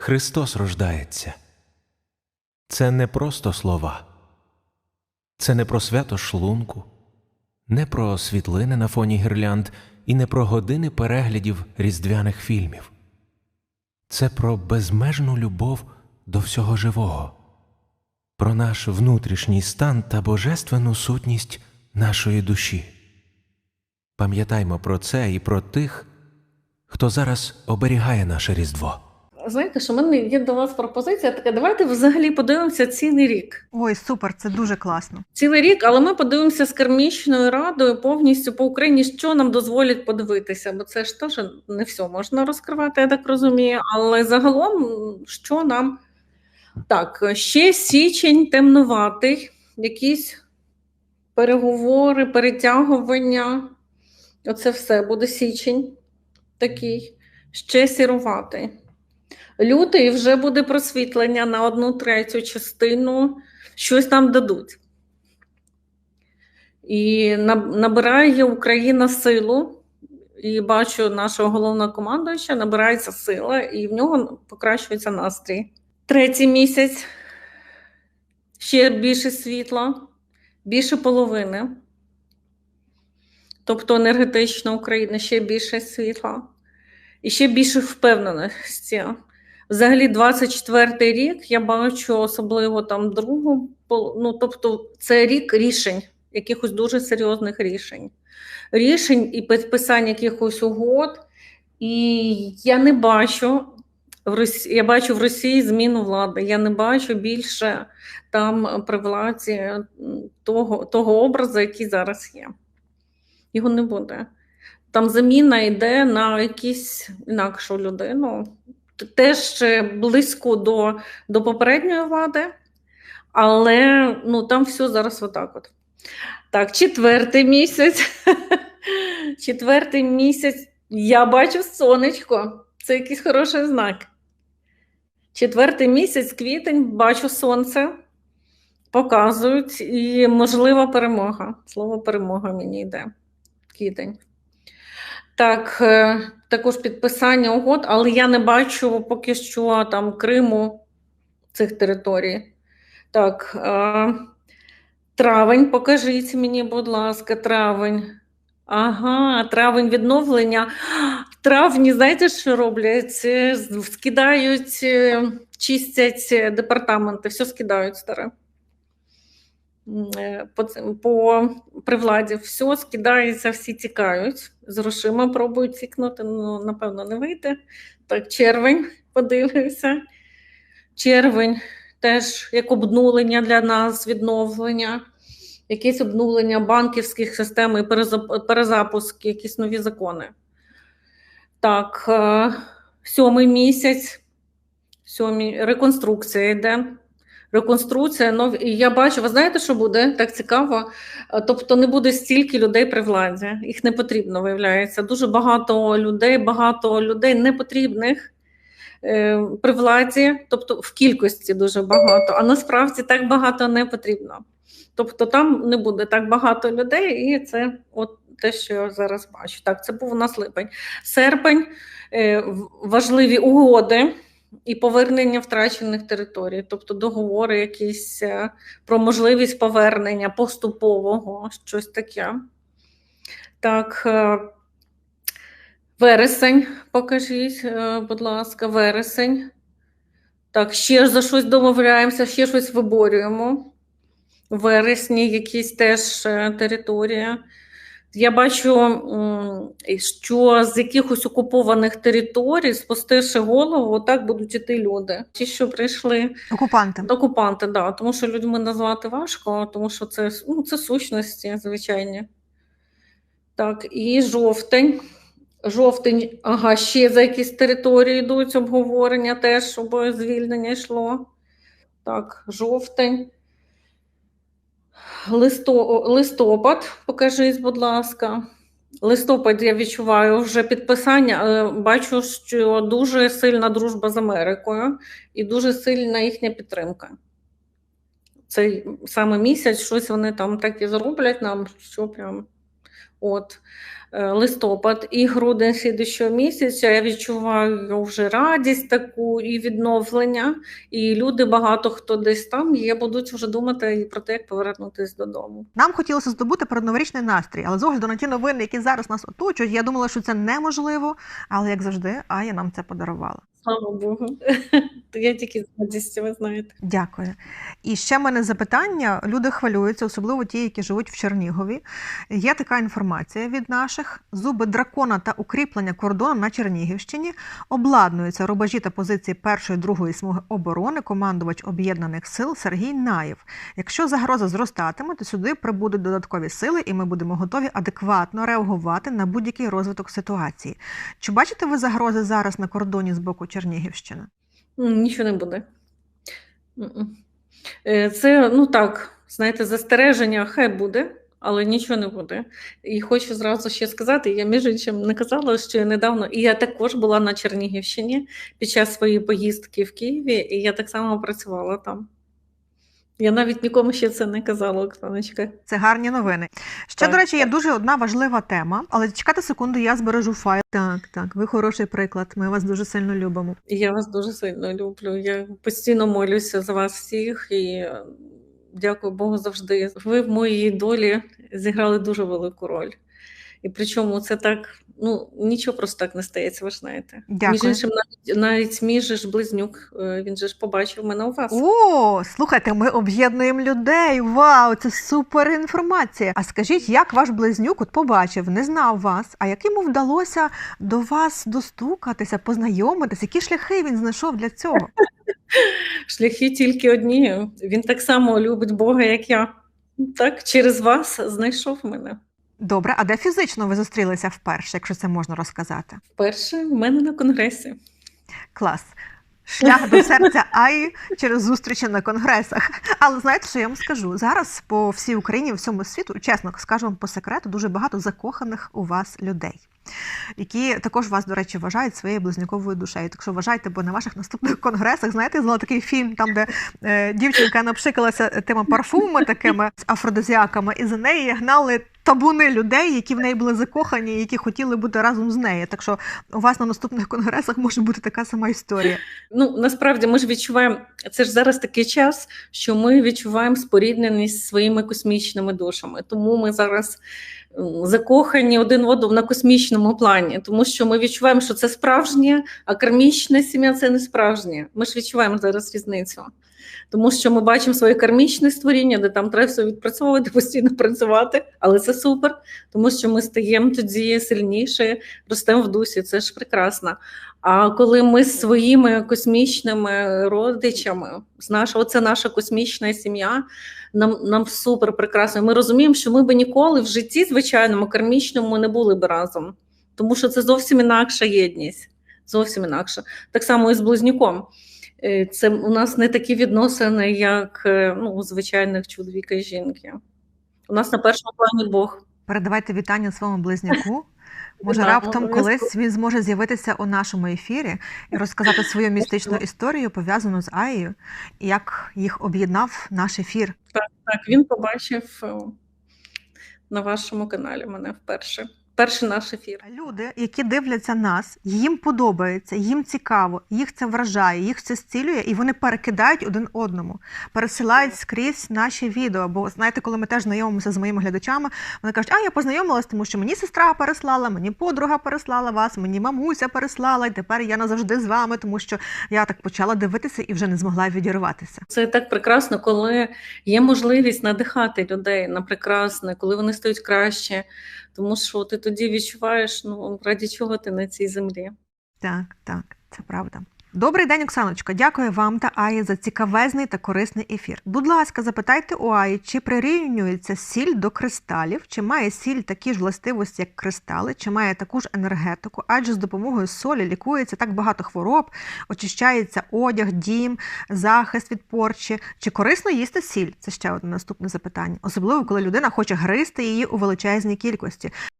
Христос рождається. Це не просто слова, це не про свято шлунку, не про світлини на фоні гірлянд і не про години переглядів різдвяних фільмів. Це про безмежну любов до всього живого, про наш внутрішній стан та божественну сутність нашої душі. Пам'ятаймо про це і про тих, хто зараз оберігає наше Різдво. Знаєте, що в мене є до вас пропозиція така. Давайте взагалі подивимося цілий рік. Ой, супер, це дуже класно. Цілий рік, але ми подивимося з кармічною радою повністю по Україні, що нам дозволять подивитися, бо це ж теж не все можна розкривати, я так розумію. Але загалом, що нам так, ще січень темнуватий, якісь переговори, перетягування. Оце все буде січень такий, ще сіруватий. Лютий вже буде просвітлення на одну третю частину, щось там дадуть. І набирає Україна силу, і бачу, нашого головного командуюча набирається сила, і в нього покращується настрій. Третій місяць ще більше світла, більше половини. Тобто енергетична Україна ще більше світла і ще більше впевненості. Взагалі, 24-й рік я бачу особливо там другу, ну тобто, це рік рішень, якихось дуже серйозних рішень. Рішень і підписання якихось угод. І я не бачу в Росії, я бачу в Росії зміну влади. Я не бачу більше там при владі того, того образу, який зараз є. Його не буде. Там заміна йде на якусь інакшу людину теж близько до до попередньої влади, але ну, там все зараз отак. от. Так, четвертий місяць. Четвертий місяць я бачу сонечко. Це якийсь хороший знак. Четвертий місяць, квітень, бачу сонце, показують і можлива перемога. Слово перемога мені йде. Квітень. Так, е, також підписання угод, але я не бачу поки що там Криму цих територій. Так, е, травень, покажіть мені, будь ласка, травень. Ага, травень відновлення. В травні, знаєте, що роблять? Скидають, е, чистять департаменти, все скидають старе. Е, по по при владі все скидається, всі тікають. З грошима пробують тікнути, ну, напевно, не вийде. Так, червень подивився. Червень теж як обнулення для нас, відновлення, якесь обнулення банківських систем і перезапуск, якісь нові закони. Так, е, сьомий місяць, сьомий, реконструкція йде реконструкція. Ну, і я бачу, ви знаєте, що буде так цікаво? Е, тобто не буде стільки людей при владі, їх не потрібно, виявляється. Дуже багато людей, багато людей непотрібних е, при владі, тобто в кількості дуже багато, а насправді так багато не потрібно. Тобто там не буде так багато людей, і це от те, що я зараз бачу. Так, це був у нас липень. Серпень, е, важливі угоди і повернення втрачених територій, тобто договори якісь е, про можливість повернення поступового, щось таке. Так, е, вересень, покажіть, е, будь ласка, вересень. Так, ще за щось домовляємося, ще щось виборюємо. Вересні якісь теж територія. Я бачу, що з якихось окупованих територій, спустивши голову, так будуть іти люди. Ті, що прийшли окупанти, окупанти, да, тому що людьми назвати важко, тому що це ну, це сущності звичайні. Так, і жовтень. Жовтень, ага, ще за якісь території йдуть обговорення, теж щоб звільнення йшло. Так, жовтень. Листо, листопад, покажіть, будь ласка. Листопад я відчуваю вже підписання. Бачу, що дуже сильна дружба з Америкою і дуже сильна їхня підтримка. Цей саме місяць щось вони там так і зроблять нам, що прям От е, листопад і грудень слідущого місяця я відчуваю вже радість таку і відновлення. І люди, багато хто десь там є, будуть вже думати і про те, як повернутися додому. Нам хотілося здобути передноворічний настрій, але з огляду на ті новини, які зараз нас оточують, я думала, що це неможливо. Але як завжди, Ая нам це подарувала. Слава Богу. Я тільки з радістю, ви знаєте. Дякую. І ще в мене запитання. Люди хвилюються, особливо ті, які живуть в Чернігові. Є така інформація від наших: зуби дракона та укріплення кордону на Чернігівщині обладнуються рубежі та позиції першої другої смуги оборони, командувач об'єднаних сил Сергій Наєв. Якщо загроза зростатиме, то сюди прибудуть додаткові сили, і ми будемо готові адекватно реагувати на будь-який розвиток ситуації. Чи бачите ви загрози зараз на кордоні з боку Чернігівщини? М, Нічого не буде. Е, Це, ну так, знаєте, застереження хай буде, але нічого не буде. І хочу зразу ще сказати, я між іншим не казала, що я недавно, і я також була на Чернігівщині під час своєї поїздки в Києві, і я так само працювала там. Я навіть нікому ще це не казала, Оксаночка. Це гарні новини. Ще, Так, до речі, є дуже одна важлива тема, але чекайте секунду, я збережу файл. Так, так, ви хороший приклад. Ми вас дуже сильно любимо. Я вас дуже сильно люблю. Я постійно молюся за вас всіх і е, дякую Богу завжди. Ви в моїй долі зіграли дуже велику роль. І причому це так, ну нічого просто так не стається, ви ж знаєте. Дякую. Між іншим, навіть, навіть мій же ж близнюк, е, він же ж побачив мене у вас. О, слухайте, ми об'єднуємо людей. Вау, це супер інформація. А скажіть, як ваш близнюк от побачив, не знав вас, а як йому вдалося до вас достукатися, познайомитися? Які шляхи він знайшов для цього? Шляхи тільки одні. Він так само любить Бога, як я. Так, через вас знайшов мене. Добре, а де фізично ви зустрілися вперше, якщо це можна розказати? Вперше в мене на конгресі. Клас. Шлях до серця Аї через зустрічі на конгресах. Але знаєте, що я вам скажу? Зараз по всій Україні, всьому світу, чесно скажу вам по секрету, дуже багато закоханих у вас людей, які також вас, до речі, вважають своєю близнюковою душею. Так що вважайте, бо на ваших наступних конгресах, знаєте, я знала такий фільм, там, де е, дівчинка напшикалася тими парфумами, такими з афродизіаками, і за неї гнали. Табуни людей, які в неї були закохані, які хотіли бути разом з нею. Так що у вас на наступних конгресах може бути така сама історія. Ну, насправді ми ж відчуваємо, це ж зараз такий час, що ми відчуваємо спорідненість зі своїми космічними душами. Тому ми зараз закохані один в одному на космічному плані, тому що ми відчуваємо, що це справжнє, а кармічна сім'я це не справжнє. Ми ж відчуваємо зараз різницю. Тому що ми бачимо своє кармічне створіння, де там треба все відпрацьовувати, постійно працювати, але це супер, тому що ми стаємо тоді сильніше, ростемо в дусі, це ж прекрасно. А коли ми з своїми космічними родичами, з нашого, це наша космічна сім'я, нам, нам супер прекрасно. Ми розуміємо, що ми би ніколи в житті, звичайному, кармічному не були б разом, тому що це зовсім інакша єдність. Зовсім інакша. Так само і з близнюком. Е, Це у нас не такі відносини, як е, ну, у звичайних чоловіка і жінки. У нас на першому плані Бог. Передавайте вітання своєму близнюку. Може, раптом колись він зможе з'явитися у нашому ефірі і розказати свою містичну історію, пов'язану з Аєю, і як їх об'єднав наш ефір. Так, він побачив е, на вашому каналі мене вперше. Перший наш ефір. Люди, які дивляться нас, їм подобається, їм цікаво, їх це вражає, їх це зцілює, і вони перекидають один одному, пересилають скрізь наші відео. Бо знаєте, коли ми теж знайомимося з моїми глядачами, вони кажуть, а я познайомилась, тому що мені сестра переслала, мені подруга переслала вас, мені мамуся переслала, і тепер я назавжди з вами, тому що я так почала дивитися і вже не змогла відірватися. Це так прекрасно, коли є можливість надихати людей на прекрасне, коли вони стають краще. Тому що ти тоді відчуваєш, ну раді чого ти на цій землі. Так, так, це правда. Добрий день, Оксаночка. Дякую вам та Аї за цікавезний та корисний ефір. Будь ласка, запитайте у Аї, чи прирівнюється сіль до кристалів, чи має сіль такі ж властивості, як кристали, чи має таку ж енергетику, адже з допомогою солі лікується так багато хвороб, очищається одяг, дім, захист від порчі. Чи корисно їсти сіль? Це ще одне наступне запитання. Особливо, коли людина хоче гризти її у величезній кількості.